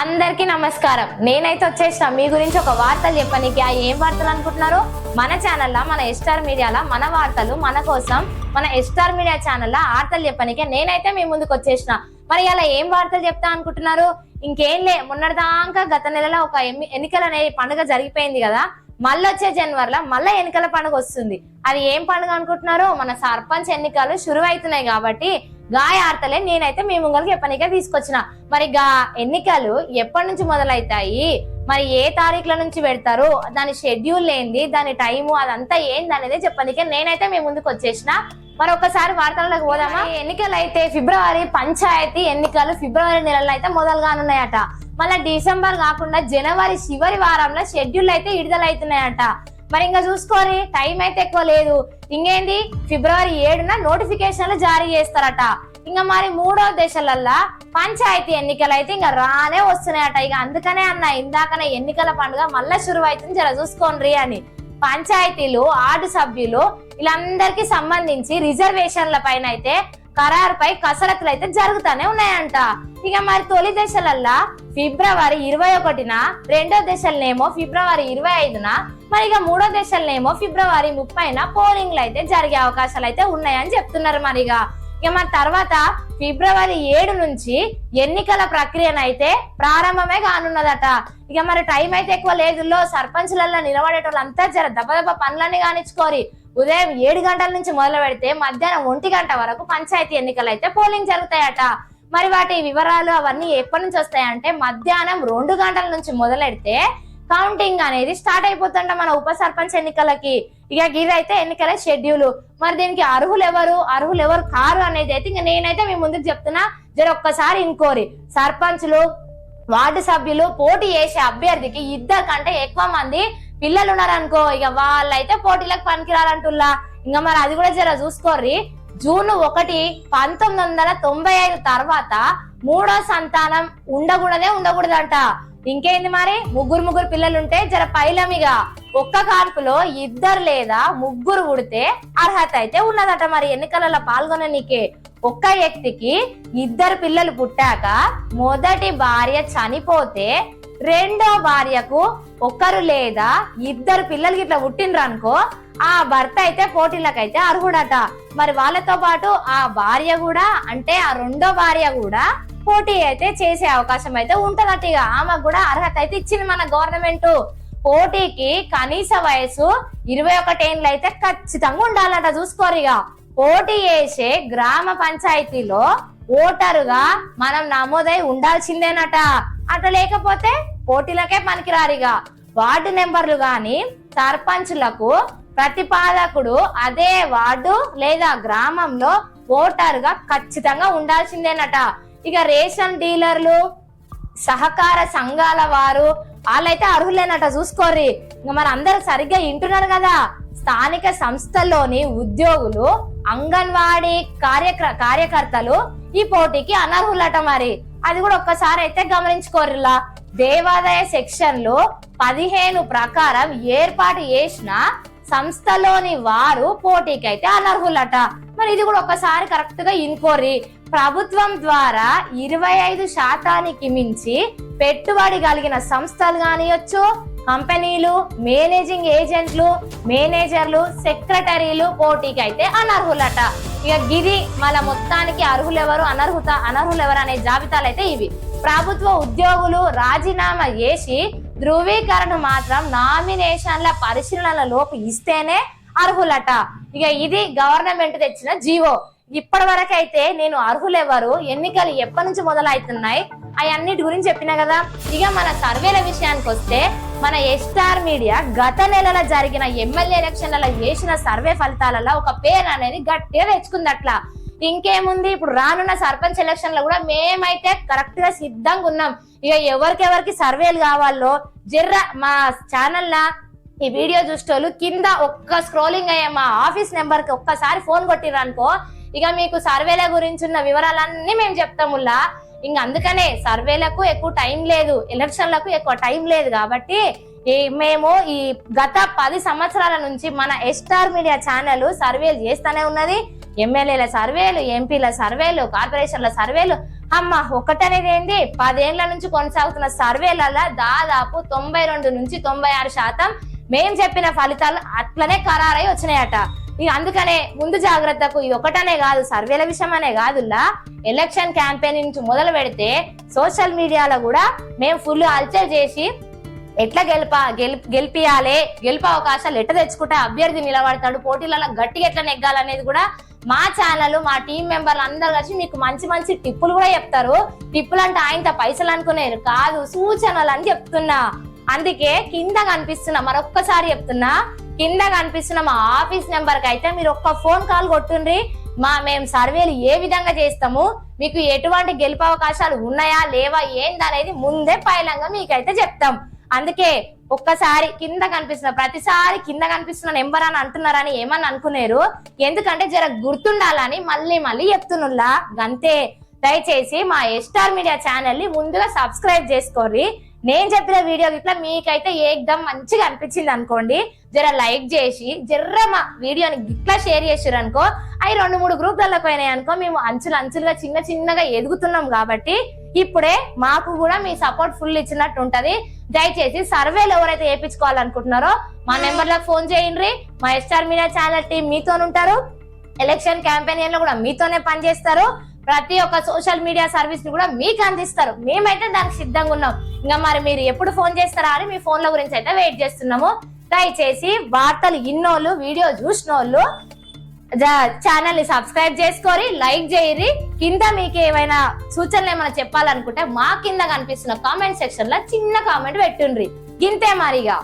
అందరికీ నమస్కారం. నేనైతే వచ్చేసిన. మీ గురించి ఒక వార్తలు చెప్పనీకి. ఆ ఏం వార్తలు అనుకుంటున్నారు? మన ఛానల్లో మన ఎస్టార్ మీడియాలో మన వార్తలు మన కోసం మన ఎస్టార్ మీడియా ఛానల్లో వార్తలు చెప్పనీకి నేనైతే మీ ముందుకు వచ్చేసిన. మరి అలా ఏం వార్తలు చెప్తా అనుకుంటున్నారు? ఇంకేం లే మొన్నటిదాకా గత నెలలో ఒక ఎన్నికల అనేది పండుగ జరిగిపోయింది కదా? మళ్ళీ వచ్చే జనవరిలో మళ్ళీ ఎన్నికల పండుగ వస్తుంది. అది ఏం పండుగ అనుకుంటున్నారు? మన సర్పంచ్ ఎన్నికలు షురు అవుతున్నాయి కాబట్టి గాయార్తలే నేనైతే మీ ముంగలకి చెప్పనికే తీసుకొచ్చిన. మరి గా ఎన్నికలు ఎప్పటి నుంచి మొదలవుతాయి మరి ఏ తారీఖుల నుంచి పెడతారు? దాని షెడ్యూల్ ఏంది? దాని టైము అదంతా ఏంది అనేది చెప్పనికే నేనైతే మీ ముందుకు వచ్చేసిన. మరి ఒకసారి వార్తలకు పోదామా? ఈ ఎన్నికలు అయితే ఫిబ్రవరి పంచాయతీ ఎన్నికలు ఫిబ్రవరి నెలలో అయితే మొదలు కానున్నాయట. మళ్ళీ డిసెంబర్ కాకుండా జనవరి చివరి వారంలో షెడ్యూల్ అయితే విడుదలవుతున్నాయట మరి ఇంకా చూసుకోరి టైం అయితే ఎక్కువ లేదు. ఇంకేంది ఫిబ్రవరి ఏడున నోటిఫికేషన్లు జారీ చేస్తారట. ఇంకా మరి మూడో దేశాలల్లా పంచాయతీ ఎన్నికలు అయితే ఇంకా రానే వస్తున్నాయట. ఇక అందుకనే అన్న ఇందాకనే ఎన్నికల పండుగ మళ్ళా శురువు అవుతుంది జర చూసుకోండి అని. పంచాయతీలు ఆర్డు సభ్యులు వీళ్ళందరికీ సంబంధించి రిజర్వేషన్ల పైన అయితే ఖరారుపై కసరత్తులు అయితే జరుగుతానే ఉన్నాయంట. ఇక మరి తొలి దశలల్లా ఫిబ్రవరి ఇరవై ఒకటిన రెండో దశలనేమో ఫిబ్రవరి ఇరవై ఐదున మరి ఇక మూడో దశలనేమో ఫిబ్రవరి ముప్పైన పోలింగ్లు అయితే జరిగే అవకాశాలు అయితే ఉన్నాయని చెప్తున్నారు మరి ఇక. మరి తర్వాత ఫిబ్రవరి ఏడు నుంచి ఎన్నికల ప్రక్రియనైతే ప్రారంభమే కానున్నదట. ఇక మరి టైం అయితే ఎక్కువ లేదులో సర్పంచ్లలో నిలబడేటోళ్ళంతా జర దెబ్బ దెబ్బ పనులన్నీ కానిచ్చుకోరి. ఉదయం ఏడు గంటల నుంచి మొదలు పెడితే మధ్యాహ్నం ఒంటి గంట వరకు పంచాయతీ ఎన్నికలు అయితే పోలింగ్ జరుగుతాయట. మరి వాటి వివరాలు అవన్నీ ఎప్పటి నుంచి వస్తాయంటే మధ్యాహ్నం రెండు గంటల నుంచి మొదలెడితే కౌంటింగ్ అనేది స్టార్ట్ అయిపోతుంట మన ఉప సర్పంచ్ ఎన్నికలకి. ఇక ఇదైతే ఎన్నికల షెడ్యూల్ మరి దీనికి అర్హులు ఎవరు అర్హులు ఎవరు కారు అనేది అయితే ఇంకా నేనైతే మీ ముందుకు చెప్తున్నా. జర ఒక్కసారి ఇంకోరి. సర్పంచ్లు వార్డు సభ్యులు పోటీ చేసే అభ్యర్థికి ఇద్దరు కంటే ఎక్కువ మంది పిల్లలు ఉన్నారనుకో ఇక వాళ్ళైతే పోటీలకు పనికిరాలంటుల్లా ఇంకా మరి అది కూడా జర చూసుకోర్రి. జూన్ ఒకటి పంతొమ్మిది వందల తొంభై ఐదు తర్వాత మూడో సంతానం ఉండకూడదే ఉండకూడదంట. ఇంకేంది మరి? ముగ్గురు ముగ్గురు పిల్లలుంటే జర పైలమిగా ఒక్క కాన్పులో ఇద్దరు లేదా ముగ్గురు ఉడితే అర్హత అయితే ఉన్నదట మరి. ఎన్నికలలో పాల్గొననీకే ఒక్క వ్యక్తికి ఇద్దరు పిల్లలు పుట్టాక మొదటి భార్య చనిపోతే రెండో భార్యకు ఒక్కరు లేదా ఇద్దరు పిల్లలకి ఇట్లా పుట్టిండ్రు అనుకో ఆ భర్త అయితే పోటీలకైతే అర్హుడట. మరి వాళ్ళతో పాటు ఆ భార్య కూడా అంటే ఆ రెండో భార్య కూడా పోటీ అయితే చేసే అవకాశం అయితే ఉంటదట. ఇక ఆమెకు కూడా అర్హత అయితే ఇచ్చింది మన గవర్నమెంట్. పోటీకి కనీస వయసు ఇరవై ఒకటేళ్ళు అయితే ఖచ్చితంగా ఉండాలట చూసుకోరు ఇక. పోటీ చేసే గ్రామ పంచాయతీలో ఓటరుగా మనం నమోదై ఉండాల్సిందేనట. అట్లా లేకపోతే పోటీలకే పనికిరారిగా. వార్డు నెంబర్లు గాని సర్పంచ్లకు ప్రతిపాదకుడు అదే వార్డు లేదా గ్రామంలో ఓటరుగా ఖచ్చితంగా ఉండాల్సిందేనట. ఇక రేషన్ డీలర్లు సహకార సంఘాల వారు వాళ్ళైతే అర్హులేనట చూసుకోర్రి. ఇంకా మరి అందరూ సరిగ్గా వింటున్నారు కదా. స్థానిక సంస్థల్లోని ఉద్యోగులు అంగన్వాడీ కార్యక్ర కార్యకర్తలు ఈ పోటీకి అనర్హులట మరి. అది కూడా ఒక్కసారి అయితే గమనించుకోరులా. దేవాదాయ సెక్షన్లు పదిహేను ప్రకారం ఏర్పాటు చేసిన సంస్థలోని వారు పోటీకి అయితే అనర్హులట. మరి ఇది కూడా ఒకసారి కరెక్ట్గా ఇన్కోరి ప్రభుత్వం ద్వారా ఇరవై ఐదు శాతానికి మించి పెట్టుబడి కలిగిన సంస్థలు కానియొచ్చు కంపెనీలు మేనేజింగ్ ఏజెంట్లు మేనేజర్లు సెక్రటరీలు పోటీకి అయితే అనర్హులట. ఇక గిది మళ్ళా మొత్తానికి అర్హులెవరు అనర్హుత అనర్హులు అనే జాబితాలు అయితే ఇవి. ప్రభుత్వ ఉద్యోగులు రాజీనామా చేసి ధృవీకరణ మాత్రం నామినేషన్ల పరిశీలనల లోపు ఇస్తేనే అర్హులట. ఇక ఇది గవర్నమెంట్ తెచ్చిన జీవో. ఇప్పటి వరకు అయితే నేను అర్హులెవరు ఎన్నికలు ఎప్పటి నుంచి మొదలవుతున్నాయి అవన్నిటి గురించి చెప్పిన కదా. ఇక మన సర్వేల విషయానికి వస్తే మన ఎస్టార్ మీడియా గత నెలలో జరిగిన ఎమ్మెల్యే ఎలక్షన్లలో చేసిన సర్వే ఫలితాలలో ఒక పేరు అనేది గట్టిగా తెచ్చుకుంది అట్లా ఇంకేముంది? ఇప్పుడు రానున్న సర్పంచ్ ఎలక్షన్లో కూడా మేమైతే కరెక్ట్గా సిద్ధంగా ఉన్నాం. ఇక ఎవరికెవరికి సర్వేలు కావాలో జర్ర మా ఛానల్ లా ఈ వీడియో చూసేటోళ్ళు కింద ఒక్క స్క్రోలింగ్ అయ్యే మా ఆఫీస్ నెంబర్కి ఒక్కసారి ఫోన్ కొట్టిర్రు అనుకో ఇక మీకు సర్వేల గురించి ఉన్న వివరాలన్నీ మేము చెప్తాముల్లా ఇంక అందుకనే సర్వేలకు ఎక్కువ టైం లేదు ఎలక్షన్లకు ఎక్కువ టైం లేదు కాబట్టి ఈ మేము ఈ గత పది సంవత్సరాల నుంచి మన ఎస్టార్ మీడియా ఛానల్ సర్వేలు చేస్తూనే ఉన్నది. ఎమ్మెల్యేల సర్వేలు ఎంపీల సర్వేలు కార్పొరేషన్ల సర్వేలు. అమ్మ ఒకటనేది ఏంది? పదేళ్ళ నుంచి కొనసాగుతున్న సర్వేలలో దాదాపు తొంభై రెండు నుంచి తొంభై ఆరు శాతం మేం చెప్పిన ఫలితాలు అట్లనే ఖరారై వచ్చినాయట. ఇక అందుకనే ముందు జాగ్రత్తకు ఇది ఒకటనే కాదు సర్వేల విషయం అనే కాదులా. ఎలక్షన్ క్యాంపెయిన్ నుంచి మొదలు పెడితే సోషల్ మీడియాలో కూడా మేము ఫుల్ అల్చర్ చేసి ఎట్లా గెలుప గెలుపు గెలిపియాలి గెలుపు అవకాశాలు ఎట్లా తెచ్చుకుంటే అభ్యర్థి నిలబడతాడు పోటీలలో గట్టిగా ఎట్లా నెగ్గాలనేది కూడా మా ఛానల్ మా టీం మెంబర్లు అందరు కలిసి మీకు మంచి మంచి టిప్పులు కూడా చెప్తారు. టిప్పులు అంటే ఆయనతో పైసలు అనుకునేరు కాదు సూచనలు అని చెప్తున్నా. అందుకే కింద కనిపిస్తున్నా మరొక్కసారి చెప్తున్నా కింద కనిపిస్తున్న మా ఆఫీస్ నెంబర్కి అయితే మీరు ఒక్క ఫోన్ కాల్ కొట్టుండ్రి. మా మేము సర్వేలు ఏ విధంగా చేస్తాము? మీకు ఎటువంటి గెలుపు అవకాశాలు ఉన్నాయా? లేవా? ఏందనేది ముందే పైలంగా మీకైతే చెప్తాం. అందుకే ఒక్కసారి కింద కనిపిస్తున్న ప్రతిసారి కింద కనిపిస్తున్న నెంబర్ అని అంటున్నారని ఏమని అనుకునేరు. ఎందుకంటే జర గుర్తుండాలని మళ్ళీ మళ్ళీ చెప్తున్నా గంతే దయచేసి మా ఎస్టార్ మీడియా ఛానల్ని ముందుగా సబ్స్క్రైబ్ చేసుకోర్రి. నేను చెప్పిన వీడియో ఇట్లా మీకైతే ఏకదం మంచిగా అనిపించింది అనుకోండి జర లైక్ చేసి జర్ర మా వీడియోని ఇట్లా షేర్ చేసారు అనుకో అవి రెండు మూడు గ్రూప్లలో పోయినాయి అనుకో మేము అంచులు అంచులుగా చిన్న చిన్నగా ఎదుగుతున్నాం కాబట్టి ఇప్పుడే మాకు కూడా మీ సపోర్ట్ ఫుల్ ఇచ్చినట్టు ఉంటది. దయచేసి సర్వేలు ఎవరైతే వేయించుకోవాలనుకుంటున్నారో మా నెంబర్లకు ఫోన్ చేయండి. మా ఎస్టార్ మీడియా ఛానల్ టీం మీతో ఉంటారు. ఎలక్షన్ క్యాంపెయిన్లో కూడా మీతోనే పనిచేస్తారు. ప్రతి ఒక్క సోషల్ మీడియా సర్వీస్ని కూడా మీకు అందిస్తారు. మేమైతే దానికి సిద్ధంగా ఉన్నాం. ఇంకా మరి మీరు ఎప్పుడు ఫోన్ చేస్తారా అని మీ ఫోన్ల గురించి అయితే వెయిట్ చేస్తున్నాము. దయచేసి వార్తలు ఇన్నోళ్ళు వీడియో చూసిన వాళ్ళు ఛానల్ని సబ్స్క్రైబ్ చేసుకొని లైక్ చేయరి కింద మీకు ఏమైనా సూచనలు ఏమైనా చెప్పాలనుకుంటే మా కింద కనిపిస్తున్న కామెంట్ సెక్షన్లో చిన్న కామెంట్ పెట్టుండ్రి. గింతే మరిగా.